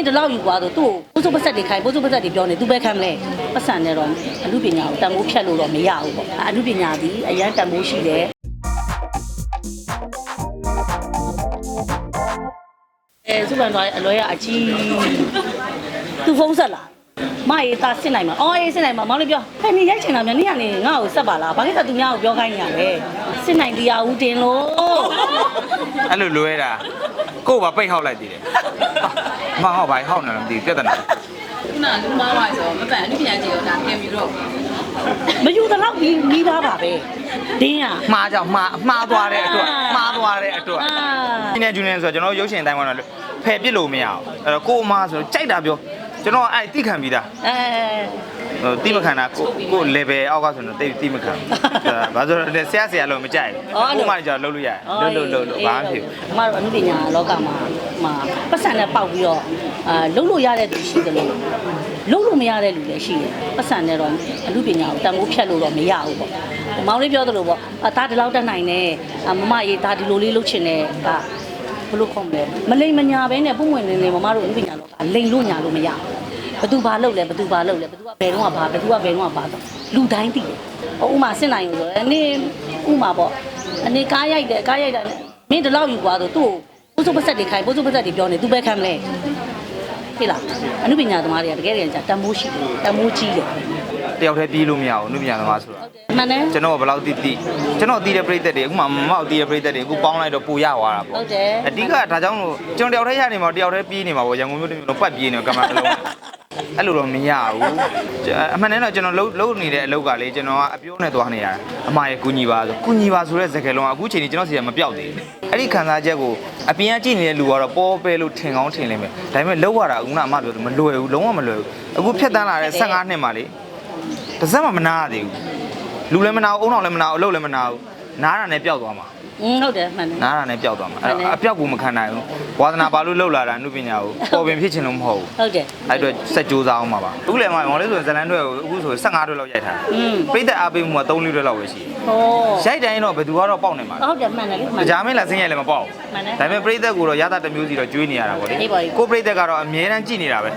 င်းဒီလောက်ယူသွားဆိုသူ့ကိုပိုးစုပ်ပတ်ဆက်တွေခိုင်းပိုးစုပ်ပတ်ဆက်တွေပြောနေသူပဲခံမလဲပတ်စံနဲ့တော့အမှုပညာကိုတန်ဖိုးဖြတ်လို့တော့မရဘူးပေါ့အမှုပညာဒီအရန်တန်ဖိုးရှိတယ်အဲစုပန်သွားတဲ့အလွဲရအကြီးသူဖုန်းဆက်လာ မအေးတာစစ်နိုင်မှာအော်အေးစစ်နိုင်မှာမောင်လေးပြောဟဲ့နေရိုက်ချင်တာများနေရနေငါ့ကိုဆက်ပါလားဘာလို့လဲသူများကိုပြောခိုင်းနေရလဲစစ်နိုင်တရားဦးတင်လို့အဲ့လိုလွဲတာကို့ဘာပိတ်ဟောက်လိုက်သေးတယ်မဟောက်ပါဟောက်နေတယ်မသိဘူးပြဿနာခုနကလူမားပါဆိုတော့မပန်အနုပညာကြီးတော့ဒါကင်ပြီးတော့မယူတော့လောက်ပြီးမိသားပါပဲဒင်းอ่ะမှားကြောင့်မှားမှားသွားတဲ့အတွက်အာမှားသွားတဲ့အတွက်အာဒီနေ့ဂျူနီယာဆိုတော့ကျွန်တော်ရုပ်ရှင်အတိုင်းမှာတော့ဖယ်ပစ်လို့မရအောင်အဲ့တော့ကို့အမားဆိုတော့ကြိုက်တာပြော ကျွန်တော်အဲ့တိခံပြီးသားအဲဟိုတိမခံတာကိုကို level အောက်ကဆိုတော့တိတိမခံဘူးဘာလို့လဲဆရာဆရာလို့မကြိုက်ဘူးကို့မှလည်းကျွန်တော်လှုပ်လို့ရတယ်လှုပ်လှုပ်လှုပ်လှုပ်ဘာမှမဖြစ်ဘူးအမတို့အမှုပညာလောကမှာမှာပတ်စံနဲ့ပေါက်ပြီးတော့အာလုံးလို့ရတဲ့သူရှိတယ်လို့လုံးလို့မရတဲ့လူလည်းရှိတယ်ပတ်စံနဲ့တော့အမှုပညာကိုတန်ဖိုးဖြတ်လို့တော့မရဘူးပေါ့မောင်လေးပြောသလိုပေါ့အသားဒီလောက်တက်နိုင်တယ်အမမရေးသားဒီလိုလေးလုပ်ချင်တယ်ကဘလို့ခေါ်မလဲမလိမ်မညာပဲနဲ့ပုံဝင်နေနေမမတို့အမှုပညာလောကလိမ်လို့ညာလို့မရဘူး ဘသူဘာလုပ်လဲဘသူဘာလုပ်လဲဘသူကဘယ်တော့မှဘာဘသူကဘယ်တော့မှဘာတော့လူတိုင်းသိတယ်ဟိုဥမာစစ်နိုင်လို့ဆိုတော့အနေဥမာပေါ့အနေကားရိုက်တယ်ကားရိုက်တာနဲ့မင်းဒီလောက်ယူသွားဆိုသူ့ကိုပိုးစုပ်ပတ်ဆက်တွေခိုင်းပိုးစုပ်ပတ်ဆက်တွေပြောနေသူပဲခံမလဲဟေ့လားအနုပညာသမားတွေကတကယ်တည်းကတန်မိုးရှိတယ်တန်မိုးကြီးတယ်တယောက်တည်းပြေးလို့မရဘူးအနုပညာသမားဆိုတာမှန်တယ်ကျွန်တော်ဘယ်လောက်တိတိကျွန်တော်တီးတဲ့ပြိသက်တွေအခုမှမမောက်တီးတဲ့ပြိသက်တွေအခုပေါင်းလိုက်တော့ပူရသွားတာပေါ့ဟုတ်တယ်အဓိကဒါကြောင့်လို့ကျွန်တော်တယောက်တည်းရနေမှာတယောက်တည်းပြေးနေမှာပေါ့ရန်ကုန်မြို့တစ်မြို့လုံးပတ်ပြေးနေကမ္ဘာတစ်လုံး အဲ့လိုတော့မရဘူးအမှန်တမ်းတော့ကျွန်တော်လှုပ်လှုပ်နေတဲ့အလုပ်ကလေကျွန်တော်ကအပြောနဲ့သွားနေရတာအမရဲ့ကုညီပါဆိုကုညီပါဆိုတဲ့စကားလုံးကအခုချိန်ကြီးကျွန်တော်စီကမပြောက်သေးဘူးအဲ့ဒီခံစားချက်ကိုအပြင်ကကြည့်နေတဲ့လူကတော့ပေါ်ပဲလို့ထင်ကောင်းထင်လိမ့်မယ်ဒါပေမဲ့လှုပ်ရတာအခုနအမပြောတယ်မလွယ်ဘူးလုံးဝမလွယ်ဘူးအခုဖြတ်တန်းလာတဲ့15နှစ်မှလေတစ်စက်မှမနာရသေးဘူးလူလည်းမနာဘူးအုံနောက်လည်းမနာဘူးအလုပ်လည်းမနာဘူး နားတာနဲ့ပျောက်သွားမှာဟုတ်တယ်မှန်တယ်နားတာနဲ့ပျောက်သွားမှာအဲ့အပျောက်ကိုမခံနိုင်ဘူးဝါသနာပါလို့လှုပ်လာတာအမှုပညာကိုပေါ်ပင်ဖြစ်ချင်လို့မဟုတ်ဘူးဟုတ်တယ်အဲ့အတွက်စက်ကြိုးစားအောင်ပါပါအခုလည်းမောင်လေးဆိုရင်ဇလန်တွေကိုအခုဆို15တွဲလောက်ရိုက်ထားอืมပိတ်သက်အားပေးမှုက3တွဲလောက်ပဲရှိတယ်ဟောရိုက်တိုင်းတော့ဘယ်သူကတော့ပေါက်နေမှာဟုတ်တယ်မှန်တယ်လေမှန်တယ်ဂျာမင်းလာဆင်းရိုက်လည်းမပေါက်ဘူးမှန်တယ်ဒါပေမဲ့ပိတ်သက်ကိုတော့ရတာတစ်မျိုးစီတော့ကျွေးနေရတာပေါ့လေကိုပိတ်သက်ကတော့အမြဲတမ်းကြည့်နေတာပဲ